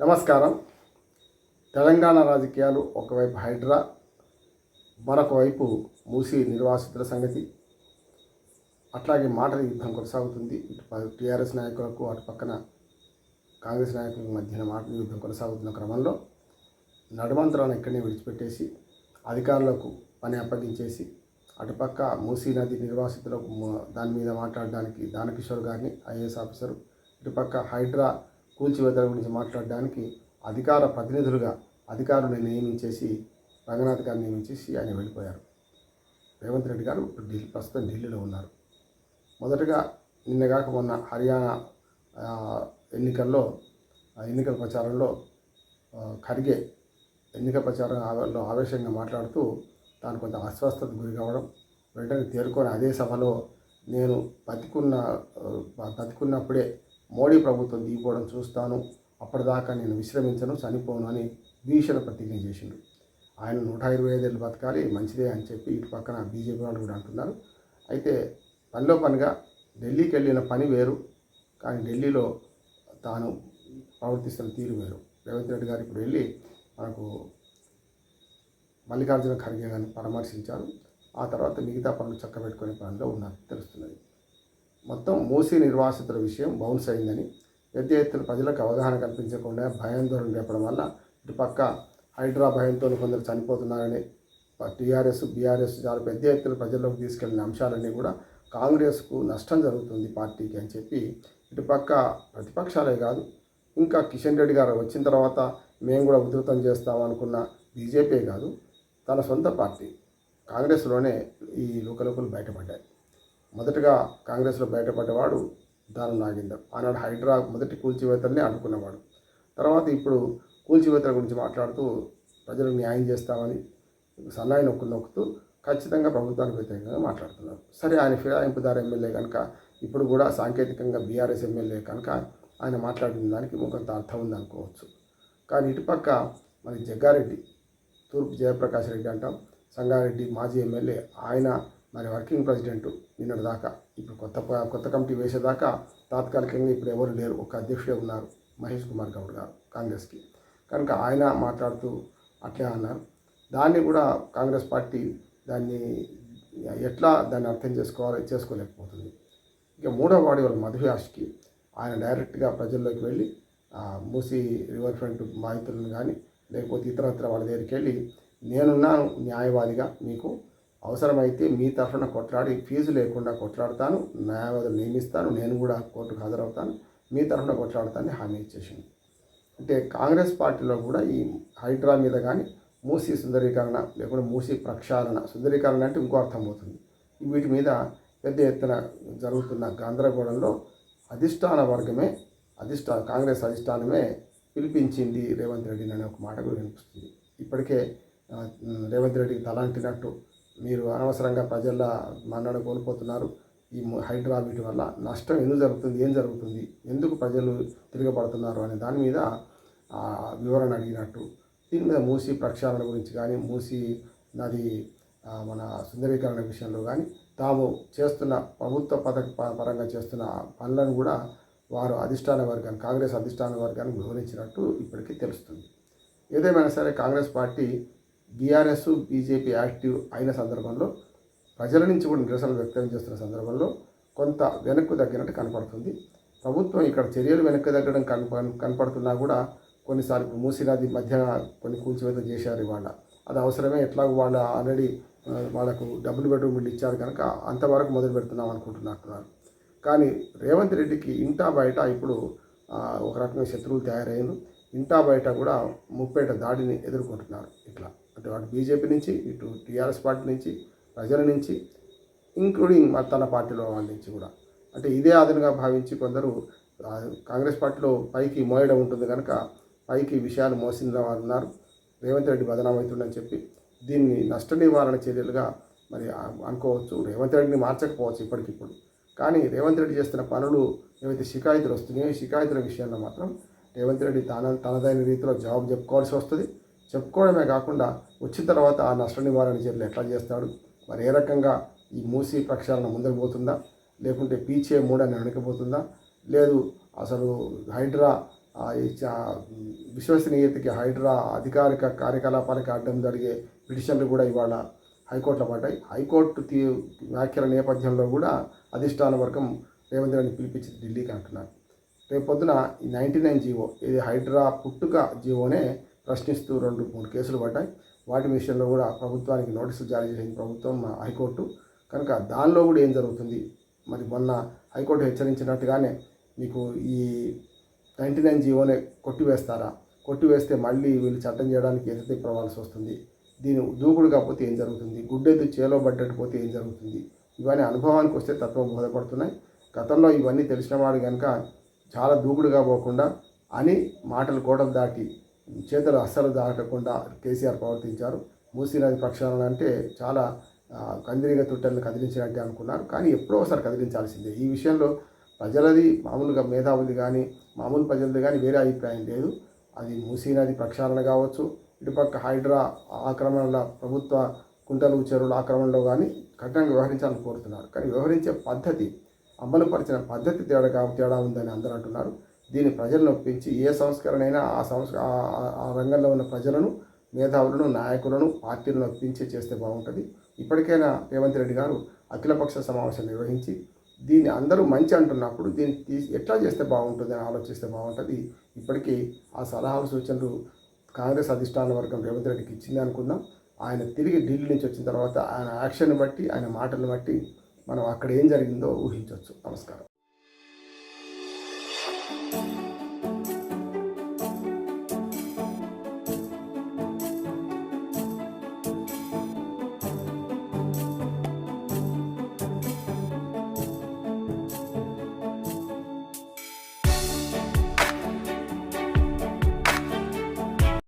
నమస్కారం. తెలంగాణ రాజకీయాలు ఒకవైపు హైడ్రా మరొక వైపు మూసి నిర్వాసితుల సంగతి. అట్లాగే మాటల యుద్ధం కొనసాగుతుంది. ఇటు టీఆర్ఎస్ నాయకులకు అటు పక్కన కాంగ్రెస్ నాయకుల మధ్యన మాటల యుద్ధం కొనసాగుతున్న క్రమంలో నడుమంతరాన్ని ఇక్కడనే విడిచిపెట్టేసి అధికారులకు పని అప్పగించేసి అటుపక్క మూసీ నది నిర్వాసితులకు దాని మీద మాట్లాడడానికి దానకిషోర్ గారిని ఐఏఎస్ ఆఫీసర్ ఇటుపక్క హైడ్రా కూల్చివేతల గురించి మాట్లాడడానికి అధికార ప్రతినిధులుగా అధికారులను నియమించేసి రంగనాథ్ గారిని నియమించేసి ఆయన వెళ్ళిపోయారు. రేవంత్ రెడ్డి గారు ఇప్పుడు ఢిల్లీ ప్రస్తుతం ఢిల్లీలో ఉన్నారు. మొదటగా నిన్నగాక మొన్న హర్యానా ఎన్నికల్లో ఆ ఎన్నికల ప్రచారంలో ఖర్గే ఎన్నికల ప్రచారం ఆవేశంగా మాట్లాడుతూ తాను కొంత అస్వస్థతకు గురి కావడం వెంటనే తేరుకొని అదే సభలో నేను బతికున్న బతికున్నప్పుడే మోడీ ప్రభుత్వం దిగిపోవడం చూస్తాను. అప్పటిదాకా నేను విశ్రమించను చనిపోను అని భీషణ ప్రతిజ్ఞ చేసిండు. ఆయన నూట ఇరవై ఐదేళ్ళు బతకాలి మంచిదే అని చెప్పి ఇటు పక్కన బీజేపీ వాళ్ళు కూడా అంటున్నారు. అయితే పనిలో పనిగా ఢిల్లీకి వెళ్ళిన పని వేరు కానీ ఢిల్లీలో తాను ప్రవర్తిస్తున్న తీరు వేరు. రేవంత్ రెడ్డి గారు ఇప్పుడు వెళ్ళి మనకు మల్లికార్జున ఖర్గే గారిని పరామర్శించారు. ఆ తర్వాత మిగతా పనులు చక్కబెట్టుకునే పనిలో ఉన్నారు తెలుస్తున్నది. మొత్తం మూసీ నిర్వాసితుల విషయం బౌన్స్ అయిందని పెద్ద ఎత్తున ప్రజలకు అవగాహన కల్పించకుండా భయాందోళన రేపడం వల్ల ఇటుపక్క హైడ్రా భయంతో కొందరు చనిపోతున్నారని టీఆర్ఎస్ బీఆర్ఎస్ చాలా పెద్ద ఎత్తున ప్రజల్లోకి తీసుకెళ్ళిన అంశాలన్నీ కూడా కాంగ్రెస్కు నష్టం జరుగుతుంది పార్టీకి అని చెప్పి ఇటుపక్క ప్రతిపక్షాలే కాదు ఇంకా కిషన్ రెడ్డి గారు వచ్చిన తర్వాత మేము కూడా ఉధృతం చేస్తాం అనుకున్న బీజేపీ కాదు తన సొంత పార్టీ కాంగ్రెస్లోనే ఈ లోకలోకలు బయటపడ్డాయి. మొదటగా కాంగ్రెస్లో బయటపడ్డవాడు దానం నాగేందర్. ఆనాడు హైడ్రా మొదటి కూల్చివేతల్ని అడ్డుకున్నవాడు తర్వాత ఇప్పుడు కూల్చివేతల గురించి మాట్లాడుతూ ప్రజలకు న్యాయం చేస్తామని సన్నాయి నొక్కులు నొక్కుతూ ఖచ్చితంగా ప్రభుత్వానికి వ్యతిరేకంగా మాట్లాడుతున్నారు. సరే ఆయన ఫిరాయింపుదారు ఎమ్మెల్యే కనుక ఇప్పుడు కూడా సాంకేతికంగా బీఆర్ఎస్ ఎమ్మెల్యే కనుక ఆయన మాట్లాడిన దానికి కొంత అర్థం ఉంది అనుకోవచ్చు. కానీ ఇటుపక్క మరి జగ్గారెడ్డి తూర్పు జయప్రకాష్ రెడ్డి అంటాం సంగారెడ్డి మాజీ ఎమ్మెల్యే ఆయన మరి వర్కింగ్ ప్రెసిడెంట్ నిన్నటి దాకా ఇప్పుడు కొత్త కొత్త కమిటీ వేసేదాకా తాత్కాలికంగా ఇప్పుడు ఎవరు లేరు. ఒక అధ్యక్షుడే ఉన్నారు మహేష్ కుమార్ గౌడ్ గారు కాంగ్రెస్కి. కనుక ఆయన మాట్లాడుతూ అట్లే అన్నారు. దాన్ని కూడా కాంగ్రెస్ పార్టీ దాన్ని ఎట్లా దాన్ని అర్థం చేసుకోవాలి చేసుకోలేకపోతుంది. ఇక మూడో వాడి వాళ్ళ మధుయాష్కి ఆయన డైరెక్ట్గా ప్రజల్లోకి వెళ్ళి మూసి రివర్ ఫ్రంట్ బాధితులను కానీ లేకపోతే ఇతరత్ర వాళ్ళ దగ్గరికి వెళ్ళి నేనున్నాను న్యాయవాదిగా మీకు అవసరమైతే మీ తరఫున కొట్లాడి ఫీజు లేకుండా కొట్లాడతాను న్యాయవాదులు నియమిస్తాను నేను కూడా కోర్టుకు హాజరవుతాను మీ తరఫున కొట్లాడతానని హామీ ఇచ్చేసింది. అంటే కాంగ్రెస్ పార్టీలో కూడా ఈ హైడ్రా మీద కానీ మూసి సుందరీకరణ లేకుండా మూసి ప్రక్షాళన సుందరీకరణ అంటే ఇంకో అర్థం అవుతుంది వీటి మీద పెద్ద ఎత్తున జరుగుతున్న గందరగోళంలో అధిష్టాన వర్గమే అధిష్టా కాంగ్రెస్ అధిష్టానమే పిలిపించింది రేవంత్ రెడ్డిని అనే ఒక మాట కూడా వినిపిస్తుంది. ఇప్పటికే రేవంత్ రెడ్డికి తలాంటినట్టు మీరు అనవసరంగా ప్రజల మన్నడ కోల్పోతున్నారు. ఈ హైడ్రా వీటి వల్ల నష్టం ఎందుకు జరుగుతుంది? ఏం జరుగుతుంది? ఎందుకు ప్రజలు తిరగబడుతున్నారు? అనే దాని మీద వివరణ అడిగినట్టు. దీని మీద మూసి ప్రక్షాళన గురించి కానీ మూసి నది మన సుందరీకరణ విషయంలో కానీ తాము చేస్తున్న ప్రభుత్వ పథక పరంగా చేస్తున్న పనులను కూడా వారు అధిష్టాన వర్గాన్ని కాంగ్రెస్ అధిష్టాన వర్గాన్ని వివరించినట్టు ఇప్పటికీ తెలుస్తుంది. ఏదేమైనా సరే Congress party BRS BJP active అయిన సందర్భంలో ప్రజల నుంచి కూడా నిరసనలు వ్యక్తం చేస్తున్న సందర్భంలో కొంత వెనక్కు తగ్గినట్టు కనపడుతుంది. ప్రభుత్వం ఇక్కడ చర్యలు వెనక్కి తగ్గడం కనప కనపడుతున్నా కూడా కొన్నిసార్లు మూసినది మధ్య కొన్ని కూల్చివేత చేశారు ఇవాళ. అది అవసరమే ఎట్లాగో వాళ్ళు ఆల్రెడీ వాళ్ళకు డబుల్ బెడ్రూమ్ ఇల్లు ఇచ్చారు కనుక అంతవరకు మొదలు పెడుతున్నాం అనుకుంటున్నారు కానీ రేవంత్ రెడ్డికి ఇంటా బయట ఇప్పుడు ఒక రకమైన శత్రువులు తయారయ్యారు ఇంటా బయట కూడా ముప్పేట దాడిని ఎదుర్కొంటున్నారు ఇట్లా. అంటే అటు బీజేపీ నుంచి ఇటు టీఆర్ఎస్ పార్టీ నుంచి ప్రజల నుంచి ఇంక్లూడింగ్ తన పార్టీలో వాళ్ళ నుంచి కూడా. అంటే ఇదే అదనంగా భావించి కొందరు కాంగ్రెస్ పార్టీలో పైకి మోయడం ఉంటుంది కనుక పైకి విషయాలు మోసిన వారు ఉన్నారు రేవంత్ రెడ్డి బదనామవుతుందని చెప్పి దీన్ని నష్ట నివారణ చర్యలుగా మరి అనుకోవచ్చు. రేవంత్ రెడ్డిని మార్చకపోవచ్చు ఇప్పటికిప్పుడు. కానీ రేవంత్ రెడ్డి చేస్తున్న పనులు ఏవైతే షికాయతులు వస్తున్నాయో షికాయతుల విషయంలో మాత్రం రేవంత్ రెడ్డి తన తనదైన రీతిలో జవాబు చెప్పుకోవాల్సి వస్తుంది. చెప్పుకోవడమే కాకుండా వచ్చిన తర్వాత ఆ నష్ట నివారణ చర్యలు ఎట్లా చేస్తాడు? మరి ఏ రకంగా ఈ మూసి ప్రక్షాళన ముందుకు పోతుందా? లేకుంటే పీచే మూడని వెనకపోతుందా లేదు అసలు హైడ్రా విశ్వసనీయతకి హైడ్రా అధికారిక కార్యకలాపాలకు అడ్డం జరిగే పిటిషన్లు కూడా ఇవాళ హైకోర్టులో పడ్డాయి. హైకోర్టు తీ వ్యాఖ్యల నేపథ్యంలో కూడా అధిష్టాన వర్గం రేవంత్ రెడ్డిని పిలిపించింది ఢిల్లీకి అంటున్నారు. రేపు పొద్దున ఈ నైంటీ నైన్ జీవో ఇది హైడ్రా పుట్టుక జీవోనే ప్రశ్నిస్తూ రెండు మూడు కేసులు పడ్డాయి. వాటి విషయంలో కూడా ప్రభుత్వానికి నోటీసులు జారీ చేసింది ప్రభుత్వం మా హైకోర్టు. కనుక దానిలో కూడా ఏం జరుగుతుంది? మరి మొన్న హైకోర్టు హెచ్చరించినట్టుగానే మీకు ఈ నైంటీ నైన్ జీవోనే కొట్టివేస్తారా? కొట్టివేస్తే మళ్ళీ వీళ్ళు చట్టం చేయడానికి ఎదురు తిప్పవలసి వస్తుంది. దీని దూకుడు కాకపోతే ఏం జరుగుతుంది? గుడ్డెద్దు చేలో పడ్డట్టు పోతే ఏం జరుగుతుంది? ఇవన్నీ అనుభవానికి వస్తే తత్వం బోధపడుతున్నాయి. గతంలో ఇవన్నీ తెలిసిన వాడు కనుక చాలా దూకుడుగా పోకుండా అని మాటలు కోటలు దాటి చేతులు అస్సలు దాటకుండా కేసీఆర్ ప్రవర్తించారు. మూసీ నది ప్రక్షాళన అంటే చాలా ఆ, కందిరీగ తుట్టలను కదిలించినట్టే అనుకున్నారు. కానీ ఎప్పుడో ఒకసారి కదిలించాల్సిందే. ఈ విషయంలో ప్రజలది మామూలుగా మేధావులది కానీ మామూలు ప్రజలది కానీ వేరే అభిప్రాయం లేదు. అది మూసీ నది ప్రక్షాళన కావచ్చు ఇటుపక్క హైడ్రా ఆక్రమణల ప్రభుత్వ కుంటలు చెరువుల ఆక్రమణలో కానీ కఠినంగా వ్యవహరించాలని కోరుతున్నారు. కానీ వ్యవహరించే పద్ధతి అమలుపరిచిన పద్ధతి తేడా తేడా ఉందని అందరూ అంటున్నారు. దీన్ని ప్రజలను ఒప్పించి ఏ సంస్కరణ అయినా ఆ సంస్క ఆ- రంగంలో ఉన్న ప్రజలను మేధావులను నాయకులను పార్టీలను ఒప్పించి చేస్తే బాగుంటుంది. ఇప్పటికైనా రేవంత్ రెడ్డి గారు అఖిలపక్ష సమావేశం నిర్వహించి దీన్ని అందరూ మంచి అంటున్నప్పుడు దీన్ని తీసి ఎట్లా చేస్తే బాగుంటుంది అని ఆలోచిస్తే బాగుంటుంది. ఇప్పటికీ ఆ సలహాలు సూచనలు కాంగ్రెస్ అధిష్టాన వర్గం రేవంత్ రెడ్డికి ఇచ్చింది అనుకుందాం. ఆయన తిరిగి ఢిల్లీ నుంచి వచ్చిన తర్వాత ఆయన యాక్షన్ బట్టి ఆయన మాటలను బట్టి మనం అక్కడ ఏం జరిగిందో ఊహించవచ్చు నమస్కారం.